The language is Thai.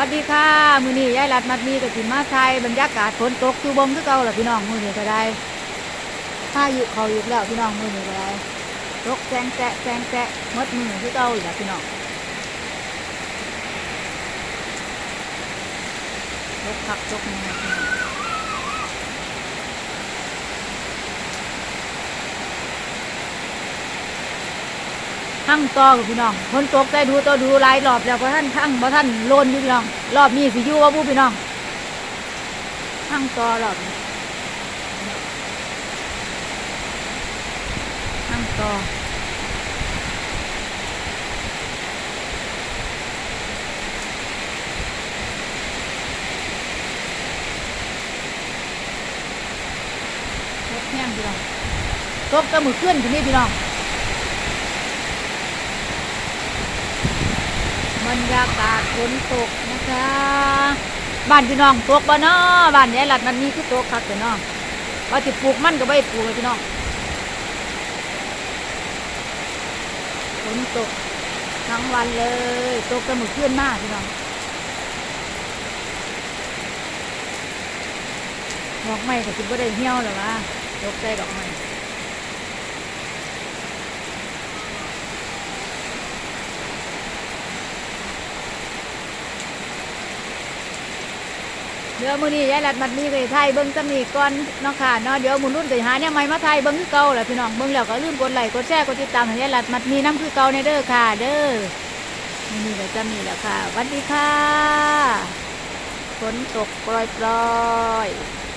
วัสดีค่ะมือนี้ยายรัดมัดมีกับสิมาไทยบรรยากาศฝนตกจูบ่งคือเก่าหรอพี่น้องมือนี้ก็ได้พายุเขาอีกแล้วพี่น้องมือนี้ก็ได้ตกแซงแซะแซงแซะหมดมือคือเก่าอีกแล้วพี่น้องตกขักตกมือ ทั้งต่อกับพี่น้องฝนตกได้ดูตัวดูหลายรอบแล้วเพราะท่านทั้งเพราะท่านโลนอยู่พี่น้อง รอบนี้สิยู่ว่าบูพี่น้องทั้งต่อรอบทั้งต่อรถแห้งพี่น้องตกกระมือขึ้นที่นี่พี่น้อง บรรยากาศฝนตกนะคะบ้านพี่น้องตกบ่เนาะบ้านยายหลัดมันมีคือตกคักแต่เนาะว่าสิปลูกมันก็ไม่ปลูกเลยพี่น้องฝนตกทั้งวันเลยตกกระมือขึ้นมากพี่น้องดอกไม้ก็คิดว่าได้เหี่ยวหรอวะตกใจดอกไม้ เดี๋ยวมื้อนี้ยายรัดมัดมีไปไทยเบิ้งสำนีก่อนเนาะค่ะเนาะเดี๋ยวมื้อรุ่นไปหาเนี่ยไม่มาไทยเบิ้งคือเก่าแหละพี่น้องเบิ้งแล้วก็ลืมกดไลค์กดแชร์กดติดตามให้ยายรัดมัดมีน้ำคือเก่าในเด้อค่ะ เด้อมื้อนี้ก็จะมีแล้วค่ะสวัสดีค่ะฝนตกปล่อยๆ